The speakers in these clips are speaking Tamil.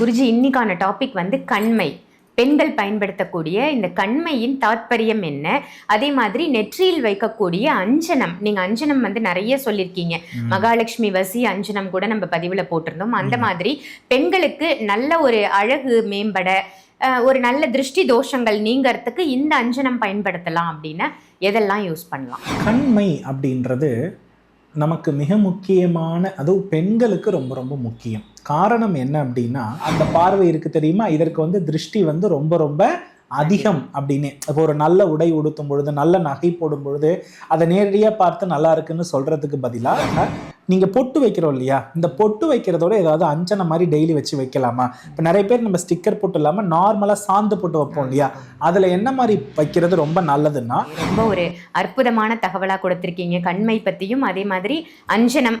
குருஜி இன்னைக்கான டாபிக் வந்து கண்மை. பெண்கள் பயன்படுத்தக்கூடிய இந்த கண்மையின் தாத்பரியம் என்ன? அதே மாதிரி நெற்றியில் வைக்கக்கூடிய அஞ்சனம். நீங்க அஞ்சனம் வந்து நிறைய சொல்லியிருக்கீங்க மகாலட்சுமி வசி அஞ்சனம் கூட நம்ம பதிவுல போட்டிருந்தோம். அந்த மாதிரி பெண்களுக்கு நல்ல ஒரு அழகு மேம்பட ஒரு நல்ல திருஷ்டி தோஷங்கள் நீங்கறதுக்கு இந்த அஞ்சனம் பயன்படுத்தலாம் அப்படின்னா எதெல்லாம் யூஸ் பண்ணலாம்? கண்மை அப்படின்றது நமக்கு மிக முக்கியமான அதுவும் பெண்களுக்கு ரொம்ப ரொம்ப முக்கியம். காரணம் என்ன அப்படின்னா அந்த பார்வை இருக்கு தெரியுமா? இதற்கு வந்து திருஷ்டி வந்து ரொம்ப ரொம்ப அதிகம் அப்படின்னு. இப்போ ஒரு நல்ல உடை உடுத்தும் பொழுது நல்ல நகை போடும் பொழுது அதை நேரடியாக பார்த்து நல்லா இருக்குன்னு சொல்றதுக்கு பதிலாக நீங்கள் பொட்டு வைக்கிறோம் இல்லையா? இந்த பொட்டு வைக்கிறதோட ஏதாவது அஞ்சனை மாதிரி டெய்லி வச்சு வைக்கலாமா? இப்போ நிறைய பேர் நம்ம ஸ்டிக்கர் பொட்டு இல்லாமல் நார்மலாக சாந்து பொட்டு வைப்போம் இல்லையா? அதில் என்ன மாதிரி வைக்கிறது ரொம்ப நல்லதுன்னா ரொம்ப ஒரு அற்புதமான தகவலாக கொடுத்துருக்கீங்க. கண்மை பற்றியும் அதே மாதிரி அஞ்சனம்.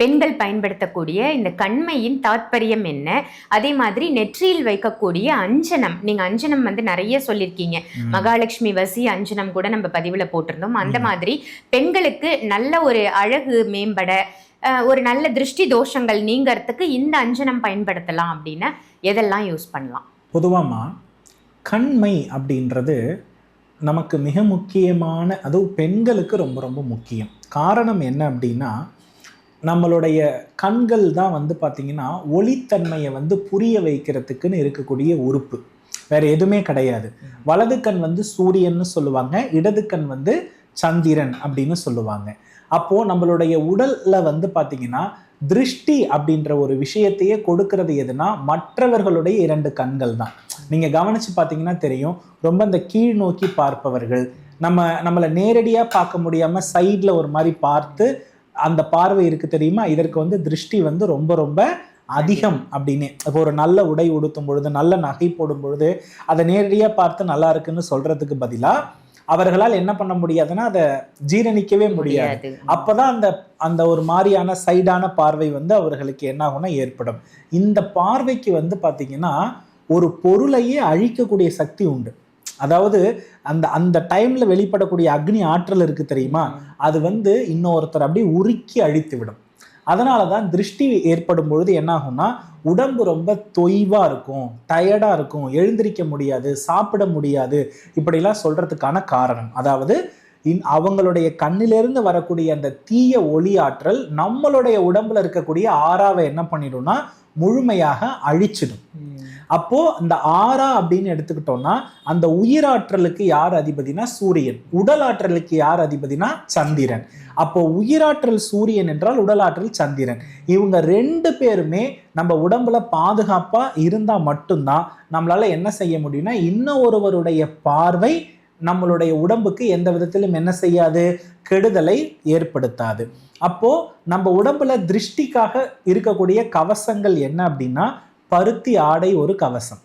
பெண்கள் பயன்படுத்தக்கூடிய இந்த கண்மையின் தாத்பரியம் என்ன? அதே மாதிரி நெற்றியில் வைக்கக்கூடிய அஞ்சனம். நீங்க அஞ்சனம் வந்து நிறைய சொல்லியிருக்கீங்க மகாலட்சுமி வசி அஞ்சனம் கூட நம்ம பதிவுல போட்டிருந்தோம். அந்த மாதிரி பெண்களுக்கு நல்ல ஒரு அழகு மேம்பட ஒரு நல்ல திருஷ்டி தோஷங்கள் நீங்கறதுக்கு இந்த அஞ்சனம் பயன்படுத்தலாம் அப்படின்னா எதெல்லாம் யூஸ் பண்ணலாம்? பொதுவாமா கண்மை அப்படின்றது நமக்கு மிக முக்கியமான அதுவும் பெண்களுக்கு ரொம்ப ரொம்ப முக்கியம். காரணம் என்ன அப்படின்னா நம்மளுடைய கண்கள் தான் வந்து பார்த்திங்கன்னா ஒளித்தன்மையை வந்து புரிய வைக்கிறதுக்குன்னு இருக்கக்கூடிய உறுப்பு. வேற எதுவுமே கிடையாது. வலது கண் வந்து சூரியன்னு சொல்லுவாங்க இடது கண் வந்து சந்திரன் அப்படின்னு சொல்லுவாங்க. அப்போது நம்மளுடைய உடலில் வந்து பார்த்திங்கன்னா திருஷ்டி அப்படின்ற ஒரு விஷயத்தையே கொடுக்கறது எதுனா மற்றவர்களுடைய இரண்டு கண்கள் தான். நீங்கள் கவனித்து பார்த்தீங்கன்னா தெரியும் ரொம்ப இந்த கீழ் நோக்கி பார்ப்பவர்கள் நம்ம நம்மளை நேரடியாக பார்க்க முடியாமல் சைடில் ஒரு மாதிரி பார்த்து அந்த பார்வை இருக்கு தெரியுமா? இதற்கு வந்து திருஷ்டி வந்து ரொம்ப ரொம்ப அதிகம் அப்படின்னு. இப்போ ஒரு நல்ல உடை உடுத்தும் பொழுது நல்ல நகை போடும் பொழுது அதை நேரடியாக பார்த்து நல்லா இருக்குன்னு சொல்றதுக்கு பதிலா அவர்களால் என்ன பண்ண முடியாதுன்னா அதை ஜீரணிக்கவே முடியாது. அப்பதான் அந்த அந்த ஒரு மாதிரியான சைடான பார்வை வந்து அவர்களுக்கு என்ன ஆகும்னா ஏற்படும். இந்த பார்வைக்கு வந்து பாத்தீங்கன்னா ஒரு பொருளையே அழிக்கக்கூடிய சக்தி உண்டு. அதாவது அந்த அந்த டைமில் வெளிப்படக்கூடிய அக்னி ஆற்றல் இருக்குது தெரியுமா? அது வந்து இன்னொருத்தர் அப்படியே உருக்கி அழித்து விடும் அதனால தான் திருஷ்டி ஏற்படும் பொழுது என்ன ஆகும்னா உடம்பு ரொம்ப தொய்வாக இருக்கும் டயர்டாக இருக்கும் எழுந்திருக்க முடியாது சாப்பிட முடியாது இப்படிலாம் சொல்கிறதுக்கான காரணம். அதாவது இன் அவங்களுடைய கண்ணிலிருந்து வரக்கூடிய அந்த தீய ஒளி ஆற்றல் நம்மளுடைய உடம்புல இருக்கக்கூடிய ஆறாவை என்ன பண்ணிடும்னா முழுமையாக அழிச்சிடும். அப்போ இந்த ஆறா அப்படின்னு எடுத்துக்கிட்டோம்னா அந்த உயிராற்றலுக்கு யார் அதிபதினா சூரியன். உடல் ஆற்றலுக்கு யார் அதிபதினா சந்திரன். அப்போ உயிராற்றல் சூரியன் என்றால் உடலாற்றல் சந்திரன். இவங்க ரெண்டு பேருமே நம்ம உடம்புல பாதுகாப்பா இருந்தா மட்டும்தான் நம்மளால என்ன செய்ய முடியும்னா இன்னும் ஒருவருடைய பார்வை நம்மளுடைய உடம்புக்கு எந்த விதத்திலும் என்ன செய்யாது? கெடுதலை ஏற்படுத்தாது. அப்போ நம்ம உடம்புல திருஷ்டிக்காக இருக்கக்கூடிய கவசங்கள் என்ன அப்படின்னா பருத்தி ஆடை ஒரு கவசம்.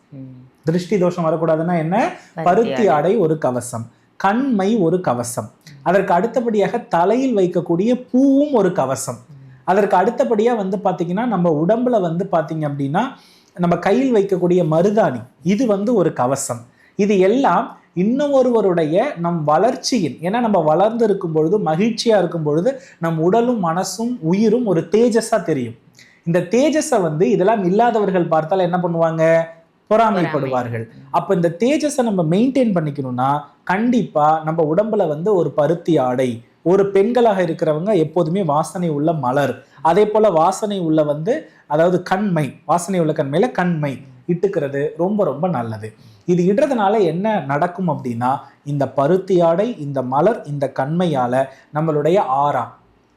திருஷ்டி தோஷம் வரக்கூடாதுன்னா என்ன? பருத்தி ஆடை. ஒரு கவசம். கண்மை ஒரு கவசம். அதற்கு அடுத்தபடியாக தலையில் வைக்கக்கூடிய பூவும் ஒரு கவசம். அதற்கு அடுத்தபடியா வந்து பாத்தீங்கன்னா நம்ம உடம்புல வந்து பாத்தீங்க அப்படின்னா நம்ம கையில் வைக்கக்கூடிய மருதாணி இது வந்து ஒரு கவசம். இது எல்லாம் இன்னும் ஒருவருடைய நம் வளர்ச்சியின் ஏன்னா நம்ம வளர்ந்து இருக்கும் பொழுது மகிழ்ச்சியா இருக்கும் பொழுது நம் உடலும் மனசும் உயிரும் ஒரு தேஜஸா தெரியும். இந்த தேஜஸை வந்து இதெல்லாம் இல்லாதவர்கள் பார்த்தால் என்ன பண்ணுவாங்க? பொறாமைப்படுவார்கள். அப்ப இந்த தேஜஸை நம்ம மெயின்டைன் பண்ணிக்கணும்னா கண்டிப்பா நம்ம உடம்புல வந்து ஒரு பருத்தி ஆடை ஒரு பெண்களாக இருக்கிறவங்க எப்போதுமே வாசனை உள்ள மலர். அதே போல வாசனை உள்ள வந்து அதாவது கண்மை வாசனை உள்ள கண்மையில கண்மை இட்டுக்கிறது ரொம்ப ரொம்ப நல்லது. இது இடுறதுனால என்ன நடக்கும் அப்படின்னா இந்த பருத்தி ஆடை இந்த மலர் இந்த கண்மையால நம்மளுடைய ஆறா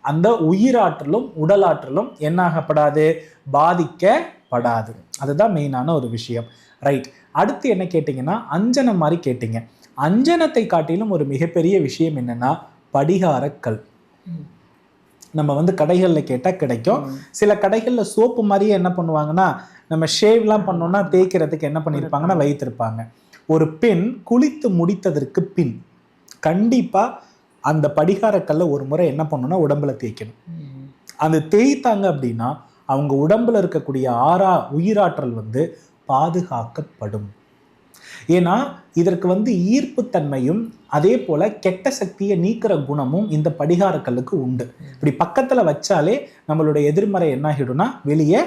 அந்த உயிராற்றலும் உடலாற்றலும் என்னாகப்படாது? பாதிக்கப்படாது. அதுதான் மெயினான ஒரு விஷயம். ரைட் அடுத்து என்ன கேட்டிங்கன்னா அஞ்சனம் மாதிரி கேட்டிங்க. அஞ்சனத்தை காட்டிலும் ஒரு மிகப்பெரிய விஷயம் என்னன்னா படிகாரக்கல். நம்ம வந்து கடைகளில் கேட்டால் கிடைக்கும். சில கடைகளில் சோப்பு மாதிரியே என்ன பண்ணுவாங்கன்னா நம்ம ஷேவ்லாம் பண்ணோம்னா தேய்க்கிறதுக்கு என்ன பண்ணியிருப்பாங்கன்னா வைத்திருப்பாங்க. ஒரு பெண் குளித்து முடித்ததற்கு பின் கண்டிப்பாக அந்த படிகாரக்கல்ல ஒரு முறை என்ன பண்ணணும்னா உடம்புல தேய்க்கணும். அந்த தேய்த்தாங்க அப்படின்னா அவங்க உடம்புல இருக்கக்கூடிய ஆறா உயிராற்றல் வந்து பாதுகாக்கப்படும். ஏன்னா இதற்கு வந்து ஈர்ப்புத்தன்மையும் அதே போல கெட்ட சக்தியை நீக்கிற குணமும் இந்த படிகாரக்கல்லுக்கு உண்டு. இப்படி பக்கத்துல வச்சாலே நம்மளுடைய எதிர்மறை என்ன ஆகிடும்னா வெளியே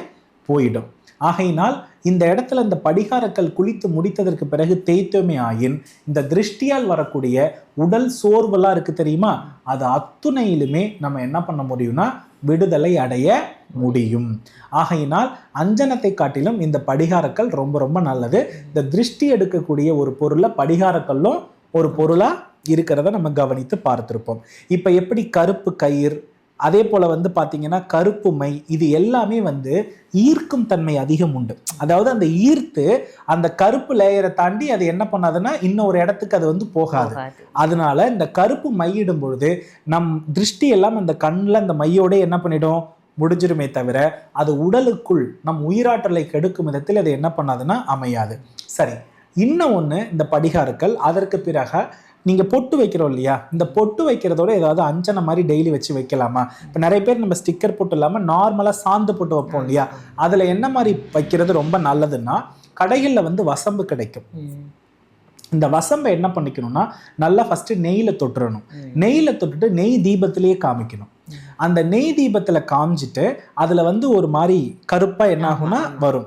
போயிடும். ஆகையினால் இந்த இடத்துல இந்த படிகாரக்கல் குளித்து முடித்ததற்கு பிறகு தேய்த்தோமே ஆயின் இந்த திருஷ்டியால் வரக்கூடிய உடல் சோர்வெல்லாம் இருக்கு தெரியுமா? அது அத்துணையிலுமே நம்ம என்ன பண்ண முடியும்னா விடுதலை அடைய முடியும். ஆகையினால் அஞ்சனத்தை காட்டிலும் இந்த படிகாரக்கல் ரொம்ப ரொம்ப நல்லது. இந்த திருஷ்டி எடுக்கக்கூடிய ஒரு பொருளை படிகாரக்கல்லும் ஒரு பொருளா இருக்கிறத நம்ம கவனித்து பார்த்திருப்போம். இப்ப எப்படி கருப்பு கயிறு அதே போல வந்து பாத்தீங்கன்னா கருப்பு மை இது எல்லாமே வந்து ஈர்க்கும் தன்மை அதிகம் உண்டு. அதாவது அந்த ஈர்த்து அந்த கருப்பு லேயரை தாண்டி அது என்ன பண்ணாதுன்னா இன்னொரு இடத்துக்கு அது வந்து போகாது. போகாது. அதனால இந்த கருப்பு மையிடும் பொழுது நம் திருஷ்டி எல்லாம் அந்த கண்ணில் அந்த மையோட என்ன பண்ணிடும்? முடிஞ்சிருமே தவிர அது உடலுக்குள் நம் உயிராற்றலை கெடுக்கும் விதத்தில் அது என்ன பண்ணாதுன்னா அமையாது. சரி இன்னும் ஒன்று இந்த படிகாரக்கள் அதற்கு பிறகு நீங்கள் பொட்டு வைக்கிறோம் இல்லையா? இந்த பொட்டு வைக்கிறதோட ஏதாவது அஞ்சனை மாதிரி டெய்லி வச்சு வைக்கலாமா? இப்போ நிறைய பேர் நம்ம ஸ்டிக்கர் பொட்டு இல்லாமல் நார்மலாக சாந்து பொட்டு வைப்போம் இல்லையா? அதில் என்ன மாதிரி வைக்கிறது ரொம்ப நல்லதுன்னா கடைகளில் வந்து வசம்பு கிடைக்கும். இந்த வசம்பை என்ன பண்ணிக்கணும்னா நல்லா ஃபர்ஸ்ட் நெய்யில் தொட்டுறணும். நெய்யில் தொட்டுட்டு நெய் தீபத்திலேயே காமிக்கணும். அந்த நெய் தீபத்துல காமிச்சிட்டு அதுல வந்து ஒரு மாதிரி கருப்பா என்ன ஆகும்னா. வரும்.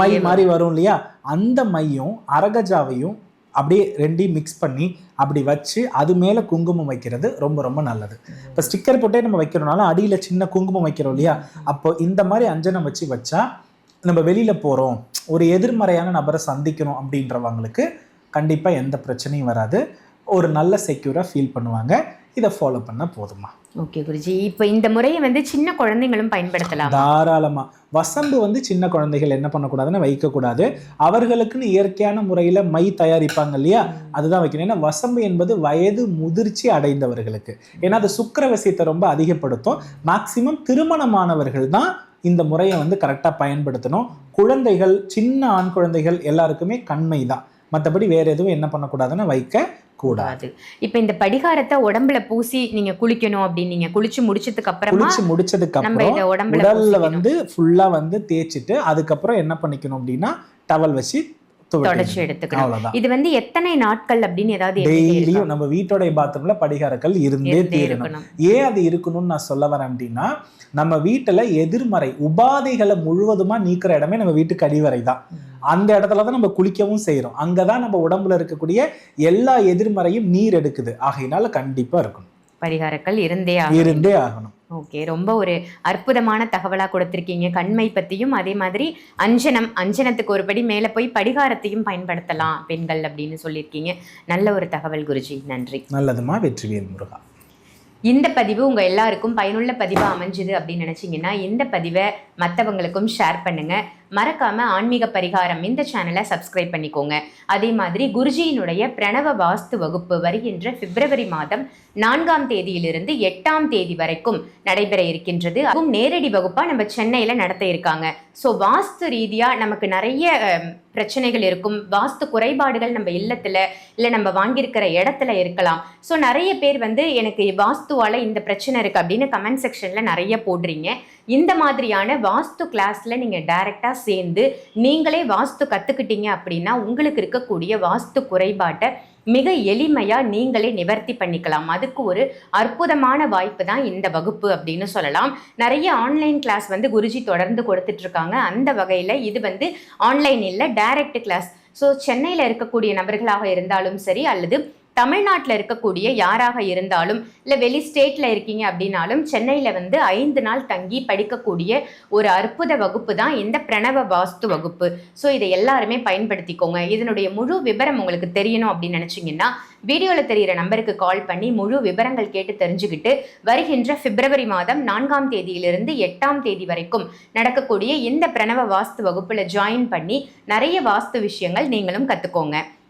மை மாதிரி வரும் இல்லையா? அந்த மையும் அரகஜாவையும் அப்படியே ரெண்டையும் மிக்ஸ் பண்ணி அப்படி வச்சு அது மேலே குங்குமம் வைக்கிறது ரொம்ப ரொம்ப நல்லது. இப்போ ஸ்டிக்கர் போட்டே நம்ம வைக்கிறோம்னால அடியில் சின்ன குங்குமம் வைக்கிறோம் இல்லையா? அப்போ இந்த மாதிரி அஞ்சனம் வச்சு வச்சா நம்ம வெளியில் போகிறோம் ஒரு எதிர்மறையான நபரை சந்திக்கணும் அப்படின்றவங்களுக்கு கண்டிப்பாக எந்த பிரச்சனையும் வராது. ஒரு நல்ல செக்யூராக ஃபீல் பண்ணுவாங்க. இதை ஃபாலோ பண்ணால் போதுமா ஓகே குருஜி. இப்போ இந்த முறையை வந்து சின்ன குழந்தைங்களும் பயன்படுத்தலாம்? தாராளமாக வசம்பு வந்து சின்ன குழந்தைகள் என்ன பண்ணக்கூடாதுன்னு வைக்கக்கூடாது. அவர்களுக்குன்னு இயற்கையான முறையில் மை தயாரிப்பாங்க இல்லையா? அதுதான் வைக்கணும். ஏன்னா வசம்பு என்பது வயது முதிர்ச்சி அடைந்தவர்களுக்கு. ஏன்னா அது சுக்கரவசியத்தை ரொம்ப அதிகப்படுத்தும். மேக்சிமம் திருமணமானவர்கள் தான் இந்த முறையை வந்து கரெக்டாக பயன்படுத்தணும். குழந்தைகள் சின்ன ஆண் குழந்தைகள் எல்லாருக்குமே கண்மை தான். மற்றபடி வேறு எதுவும் என்ன பண்ணக்கூடாதுன்னு வைக்க கூடாது இப்போ இந்த படிகாரத்தை உடம்புல பூசி நீங்க குளிக்கணும் அப்படின்னு நீங்க குளிச்சு முடிச்சதுக்கு அப்புறமா குளிச்சு முடிச்சதுக்கு அப்புறம் உடம்புல உடல்ல. வந்து ஃபுல்லா வந்து தேய்ச்சிட்டு அதுக்கப்புறம் என்ன பண்ணிக்கணும் அப்படின்னா டவல் வச்சு தொடச்சு. எடுத்துக்கணும். இது வந்து எத்தனை நாட்கள் அப்படின்னு ஏதாவது? டெய்லியும் நம்ம வீட்டோடைய பாத்ரூம்ல படிகாரங்கள் இருந்தே தீரணும். ஏன் அது இருக்கணும்னு நான் சொல்ல வரேன் அப்படின்னா நம்ம வீட்டுல எதிர்மறை உபாதைகளை முழுவதுமா நீக்கிற இடமே நம்ம வீட்டுக்கு அடிவரை தான் அந்த இடத்துல தான் நம்ம குளிக்கவும் செய்றோம். அங்கதான் நம்ம உடம்புல இருக்கக்கூடிய எல்லா எதிர்மறையும் நீர் எடுக்குது. ஆகையினால கண்டிப்பா இருக்கணும். பரிகாரங்கள் இருந்தே. இருந்தே ஆகணும். ஓகே ரொம்ப ஒரு அற்புதமான தகவலா கொடுத்திருக்கீங்க. கண்மை பத்தியும் அதே மாதிரி அஞ்சனம் அஞ்சனத்துக்கு ஒரு படி மேல போய் படிகாரத்தையும் பயன்படுத்தலாம் பெண்கள் அப்படின்னு சொல்லியிருக்கீங்க. நல்ல ஒரு தகவல் குருஜி. நன்றி. நல்லதுமா? வெற்றிவேல் முருகா. இந்த பதிவு உங்க எல்லாருக்கும் பயனுள்ள பதிவா அமைஞ்சுது அப்படின்னு நினைச்சீங்கன்னா இந்த பதிவை மற்றவங்களுக்கும் ஷேர் பண்ணுங்க. மறக்காம ஆன்மீக பரிகாரம் இந்த சேனலை சப்ஸ்கிரைப் பண்ணிக்கோங்க. அதே மாதிரி குருஜியினுடைய பிரணவ வாஸ்து வகுப்பு வருகின்ற பிப்ரவரி மாதம் நான்காம் தேதியிலிருந்து எட்டாம் தேதி வரைக்கும் நடைபெற இருக்கின்றது. அதுவும் நேரடி வகுப்பா நம்ம சென்னையில நடத்த இருக்காங்க. ஸோ வாஸ்து ரீதியா நமக்கு நிறைய பிரச்சனைகள் இருக்கும். வாஸ்து குறைபாடுகள் நம்ம இல்லத்துல இல்லை நம்ம வாங்கியிருக்கிற இடத்துல இருக்கலாம். ஸோ நிறைய பேர் வந்து எனக்கு வாஸ்துவால இந்த பிரச்சனை இருக்கு அப்படின்னு கமெண்ட் செக்ஷன்ல நிறைய போடுறீங்க. இந்த மாதிரியான வாஸ்து கிளாஸ்ல நீங்க டைரக்டா சேர்ந்து நீங்களே வாஸ்து கற்றுக்கிட்டீங்க அப்படின்னா உங்களுக்கு இருக்கக்கூடிய வாஸ்து குறைபாட்டை மிக எளிமையாக நீங்களே நிவர்த்தி பண்ணிக்கலாம். அதுக்கு ஒரு அற்புதமான வாய்ப்பு தான் இந்த வகுப்பு அப்படின்னு சொல்லலாம். நிறைய ஆன்லைன் கிளாஸ் வந்து குருஜி தொடர்ந்து கொடுத்துட்ருக்காங்க. அந்த வகையில் இது வந்து ஆன்லைன் இல்லை டைரக்ட் கிளாஸ் ஸோ சென்னையில் இருக்கக்கூடிய நபர்களாக இருந்தாலும் சரி அல்லது தமிழ்நாட்டில் இருக்கக்கூடிய யாராக இருந்தாலும் இல்லை வெளி ஸ்டேட்டில் இருக்கீங்க அப்படின்னாலும் சென்னையில் வந்து ஐந்து நாள் தங்கி படிக்கக்கூடிய ஒரு அற்புத வகுப்பு தான் இந்த பிரணவ வாஸ்து வகுப்பு. ஸோ இதை எல்லாருமே பயன்படுத்திக்கோங்க. இதனுடைய முழு விவரம் உங்களுக்கு தெரியணும் அப்படின்னு நினச்சிங்கன்னா வீடியோவில் தெரிகிற நம்பருக்கு கால் பண்ணி முழு விவரங்கள் கேட்டு தெரிஞ்சுக்கிட்டு வருகின்ற பிப்ரவரி மாதம் நான்காம் தேதியிலிருந்து எட்டாம் தேதி வரைக்கும் நடக்கக்கூடிய இந்த பிரணவ வாஸ்து வகுப்பில் ஜாயின் பண்ணி நிறைய வாஸ்து விஷயங்கள் நீங்களும் கற்றுக்கோங்க